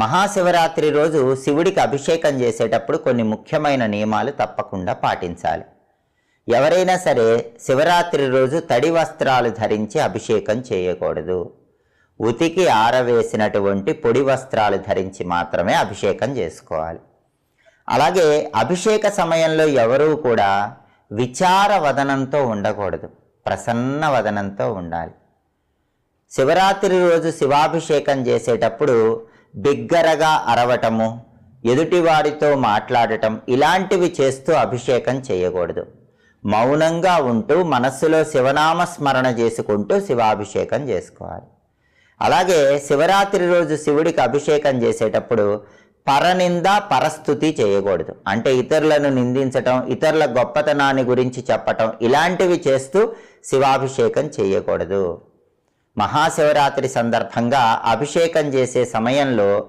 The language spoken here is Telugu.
మహాశివరాత్రి రోజు శివుడికి అభిషేకం చేసేటప్పుడు కొన్ని ముఖ్యమైన నియమాలు తప్పకుండా పాటించాలి. ఎవరైనా సరే శివరాత్రి రోజు తడి వస్త్రాలు ధరించి అభిషేకం చేయకూడదు. ఉతికి ఆరవేసినటువంటి పొడి వస్త్రాలు ధరించి మాత్రమే అభిషేకం చేసుకోవాలి. అలాగే అభిషేక సమయంలో ఎవరూ కూడా విచార వదనంతో ఉండకూడదు. ప్రసన్న వదనంతో ఉండాలి. శివరాత్రి రోజు శివాభిషేకం చేసేటప్పుడు బిగ్గరగా అరవటము ఎదుటివారితో మాట్లాడటం ఇలాంటివి చేస్తూ అభిషేకం చేయకూడదు. మౌనంగా ఉంటూ మనస్సులో శివనామ స్మరణ చేసుకుంటూ శివాభిషేకం చేసుకోవాలి. అలాగే శివరాత్రి రోజు శివుడికి అభిషేకం చేసేటప్పుడు పరనింద పరస్థుతి చేయకూడదు. అంటే ఇతరులను నిందించటం ఇతరుల గొప్పతనాన్ని గురించి చెప్పటం ఇలాంటివి చేస్తూ శివాభిషేకం చేయకూడదు. మహాశివరాత్రి సందర్భంగా అభిషేకం చేసే సమయంలో